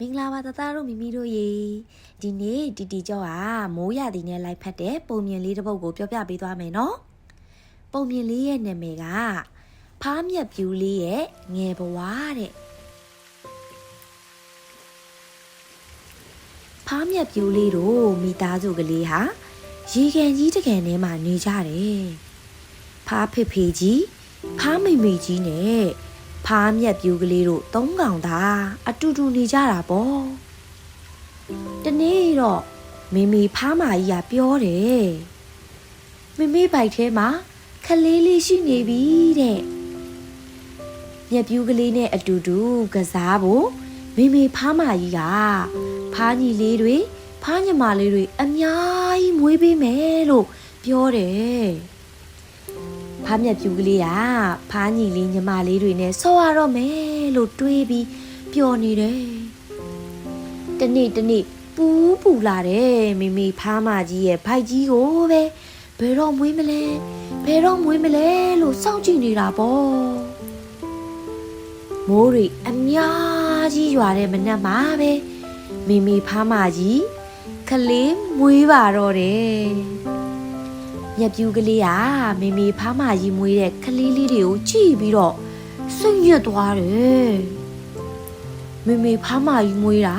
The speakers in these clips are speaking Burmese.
မင်္ဂလာပါတသားတို့မိမိတို့ရေဒီနေ့တီတီကျော်ကမိုးရသည်နဲ့လိုက်ဖက်တဲ့ပုံမြင်လေးတစ်ပုဒ်ကိုပြောပြပေးသွားမယ်နော်ပုံမြင်လေးရဲ့နာမည်ကဖားမြက်ပြူလေးရဲ့ငယ်ဘဝတဲ့ဖားမြက်ပြူလေးတို့မိသားစုကလေးဟာရေကန်ကြီးတကန်ထဲမှာနေကြတယ်ဖားဖေဖေကြီးဖားမိမိကြီးနဲ့ ဖားမြက်ပြူကလေးတို့သုံးကောင်သာအတူတူနေကြတာပေါ့တနေ့တော့မိမိဖားမကြီးကပြောတယ်မိမိဘိုက်ထဲမှာခလေးလေးရှိနေပြီတဲ့မြက်ပြူကလေးနဲ့အတူတူကစားဖို့မိမိဖားမကြီးကဖားညီလေးတွေဖားညီမလေးတွေအများကြီးမွေးပေးမယ်လို့ပြောတယ် ဖားမြက်ပြူကလေးကဖားညီလေးညီမလေးတွေနဲ့ဆော့ရတော့မယ်လို့တွေးပြီးပျော်နေတယ်။တနေ့တနေ့ပူးပူလာတယ်မိမိဖားမကြီးရဲ့ဖိုက်ကြီးကိုပဲဘယ်တော့မွေးမလဲဘယ်တော့မွေးမလဲလို့စောင့်ကြည့်နေတာပေါ့။မိုးတွေအများကြီးရွာတဲ့မနက်မှာပဲမိမိဖားမကြီးခလေးမွေးပါတော့တယ်။ မြက်ပြူးကလေးကမေမေဖားမကြီးမွေးတဲ့ကလေးလေးတွေကိုကြည့်ပြီးတော့စိတ်ညစ်သွားတယ်မေမေဖားမကြီးမွေးတာ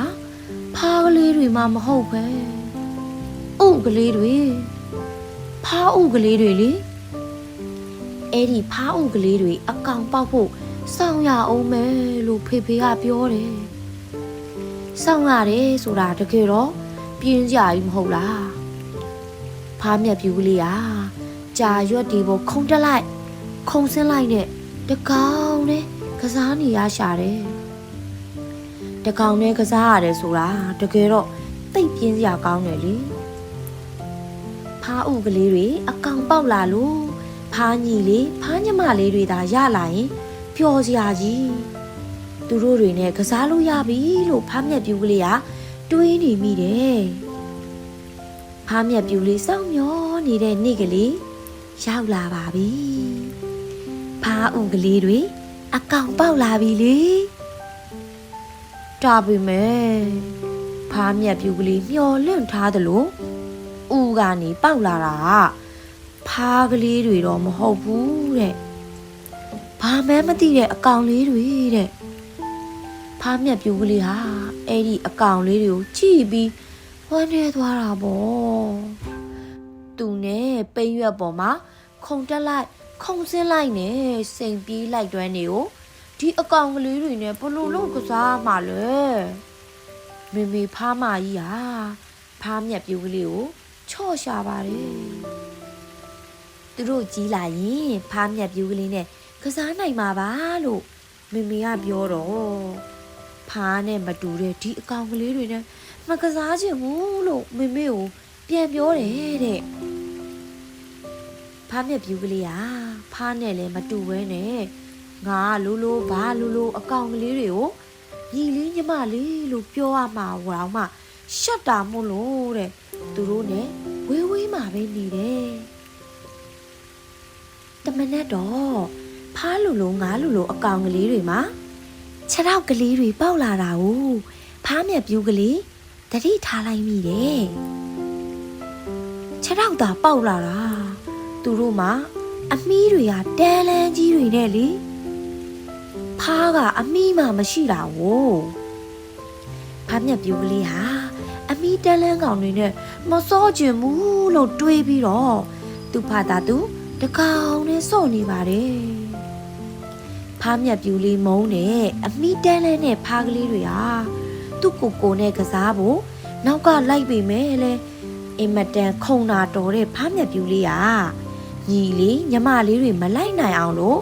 ဖားကလေးတွေမှမဟုတ်ပဲဥကလေးတွေဖားဥကလေးတွေလေအဲ့ဒီဖားဥကလေးတွေအကောင်ပေါက်ဖို့စောင့်ရအောင်မယ်လို့ဖေဖေကပြောတယ်စောင့်ရတယ်ဆိုတာတကယ်တော့ပြင်းကြကြီးမဟုတ်လား ဖားမြက်ပြူကလေးอ่ะကြာရွက်ဒီပေါ်ခုံတက်လိုက် ခုံဆင်းလိုက်နဲ့တကောင်နဲ့ကစားနေရရှာတယ်တကောင်နဲ့ကစားရတယ်ဆိုတာတကယ်တော့တိတ်ပြင်းစရာကောင်းတယ်လေဖားဥကလေးတွေအကောင်ပေါက်လာလို့ဖားညီလေးဖားညီမလေးတွေသာရလာရင်ပျော်စရာကြီးသူတို့တွေနဲ့ကစားလို့ရပြီလို့ဖားမြက်ပြူကလေးကတွေးနေမိတယ် ဖားမြက်ပြူလေးစောင့်မျောနေတဲ့နေ့ကလေးရောက်လာပါပြီ။ဖားဥကလေးတွေအကောင်ပေါက်လာပြီလေ။တာပြီမဲ့ဖားမြက်ပြူကလေးမျောလွန့်ထားသလိုဥကနေပေါက်လာတာကဖားကလေးတွေတော့မဟုတ်ဘူးတဲ့။ဘာမှမသိတဲ့အကောင်လေးတွေတဲ့။ဖားမြက်ပြူကလေးဟာအဲ့ဒီအကောင်လေးတွေကိုကြည့်ပြီး ဝမ်းနေသွားတာပေါ့သူနဲ့ပိန်ရွက်ပေါ်မှာခုံတက်လိုက်ခုံဆင်းလိုက်နဲ့စိန်ပြေးလိုက်တွန်းနေကိုဒီအကောင်ကလေးတွေနဲ့ဘလို့လို့ကစားမှလဲမေမေဖားမကြီးဟာဖားမြက်ပြူကလေးကိုချော့ရှာပါတယ်သူတို့ကြီးလာရင်ဖားမြက်ပြူကလေးနဲ့ကစားနိုင်မှာပါလို့မေမေကပြောတော့ဖားနဲ့မတူတဲ့ဒီအကောင်ကလေးတွေနဲ့ မကစားချင်ဘူးလို့မေမေကိုပြန်ပြောတယ်တဲ့ဖားမြက်ပြူကလေးอ่ะဖားနဲ့လည်းမတူဘဲနဲ့ငါကလိုလိုဘာလိုလိုအကောင်ကလေးတွေကိုညီလေးညီမလေးလို့ပြောရမှာဝေါမှရှက်တာမို့လို့တဲ့သူတို့ ਨੇ ဝေးဝေးမှာပဲနေတယ်တမနဲ့တော့ဖားလိုလိုငါလိုလိုအကောင်ကလေးတွေမှာခြေထောက်ကလေးတွေပေါက်လာတာ ਉ ဖားမြက်ပြူကလေး တတိထားလိုက်မိတယ်ခြေထောက်သာပေါက်လာတာသူတို့မှာအမီးတွေကတန်းလန်းကြီးတွေနဲ့လေဖားကအမီးမှမရှိတာဝို့ဖားမြက်ပြူကလေးဟာအမီးတန်းလန်းကောင်တွေနဲ့မစောကျင်ဘူးလို့တွေးပြီးတော့သူ့ဖာသာသူတကောင်နဲ့စော့နေပါတယ်ဖားမြက်ပြူလေးမုံနဲ့အမီးတန်းလန်းနဲ့ဖားကလေးတွေဟာ သူ့ကိုကိုနဲ့ကစားဖို့နောက်ကလိုက်ပေမဲ့လေအင်မတန်ခုံနာတော်တဲ့ဖားမြက်ပြူလေးဟာညီလေးညမလေးတွေမလိုက်နိုင်အောင်လို့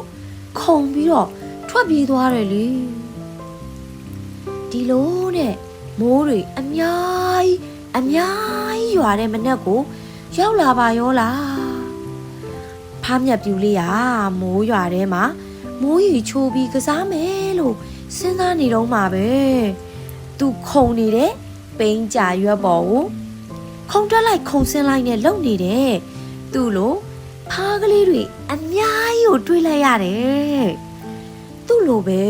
ခုံပြီးတော့ထွက်ပြေးသွားတယ်လေဒီလိုနဲ့မိုးတွေအများကြီးအများကြီးရွာတဲ့မနက်ကိုရောက်လာပါရောလားဖားမြက်ပြူလေးဟာမိုးရွာထဲမှာမိုးရီချိုးပြီးကစားမယ်လို့စဉ်းစားနေတော့မှာပဲ သူခုံနေတဲ့ပိန်းကြာရွက်ပေါ်ကိုခုံတက်လိုက်ခုံဆင်းလိုက်နဲ့လုံနေတယ်သူ့လိုဖားကလေးတွေအများကြီးကိုတွေးလိုက်ရတယ်သူ့လိုပဲ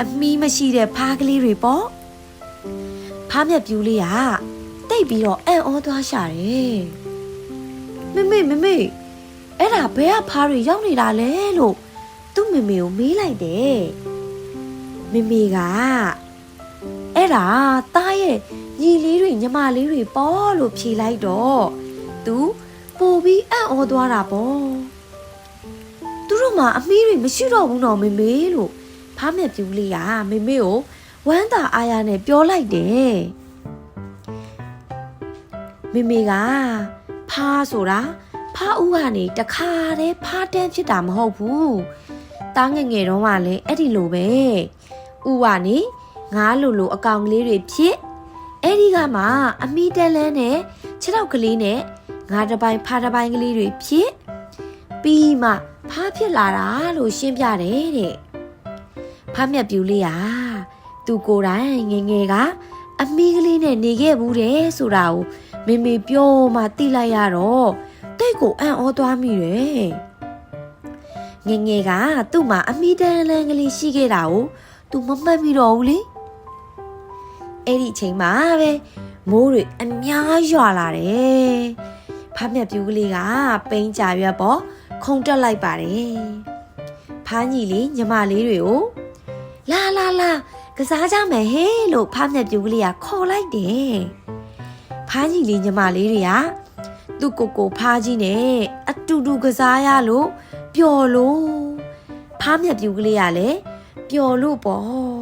အမီးမရှိတဲ့ဖားကလေးတွေပေါ့ဖားမြက်ပြူးလေးကတိတ်ပြီးတော့အံ့ဩသွားရှာတယ်မမေမမေအဲ့ဒါဘယ်ကဖားတွေရောက်နေတာလဲလို့သူ့မမေကိုမေးလိုက်တယ်မမေက အဲ့ဒါတားရဲ့ညီလေးတွေညီမလေးတွေပေါ့လို့ဖြေလိုက်တော့သူပို့ပြီးအံ့ဩသွားတာပေါ့သူတို့မှအမီးတွေမရှိတော့ဘူးနော်မေမေလို့ဖားမြက်ပြူးလေးကမေမေကိုဝမ်းသာအားရနဲ့ပြောလိုက်တယ်မေမေကဖားဆိုတာဖားဦးကနေတခါတည်းဖားတန်းဖြစ်တာမဟုတ်ဘူးတားငယ်ငယ်တော့မှလည်းအဲ့ဒီလိုပဲဦးကနေ ငါးလိုလိုအကောင်ကလေးတွေဖြစ်အဲ့ဒီကမှအမီးတန်လန်းနဲ့ခြေထောက်ကလေးနဲ့ငါးတစ်ပိုင်းဖားတစ်ပိုင်းကလေးတွေဖြစ်ပြီးမှဖားဖြစ်လာတာလို့ရှင်းပြတယ်တဲ့ဖားမြက်ပြူလေးဟာသူကိုယ်တိုင်ငယ်ငယ်ကအမီးကလေးနဲ့နေခဲ့ဘူးတဲ့ဆိုတာကိုမေမေပြောမှသိလိုက်ရတော့တိတ်ကိုအံ့ဩသွားမိတယ်ငယ်ငယ်ကသူ့မှာအမီးတန်လန်းကလေးရှိခဲ့တာကိုသူမမှတ်မိတော့ဘူးလေ အဲ့ဒီအချိန်မှာပဲမိုးတွေအများရွာလာတယ်ဖားမြက်ပြူကလေးကပိန်းကြရွက်ပေါ်ခုန်တက်လိုက်ပါတယ်ဖားညီလေးညီမလေးတွေကိုလာလာလာကစားကြမယ်ဟေးလို့ဖားမြက်ပြူကလေးကခေါ်လိုက်တယ်ဖားညီလေးညီမလေးတွေကသူ့ကိုကိုဖားကြီးနဲ့အတူတူကစားရလို့ပျော်လို့ဖားမြက်ပြူကလေးကလည်းပျော်လို့ပေါ့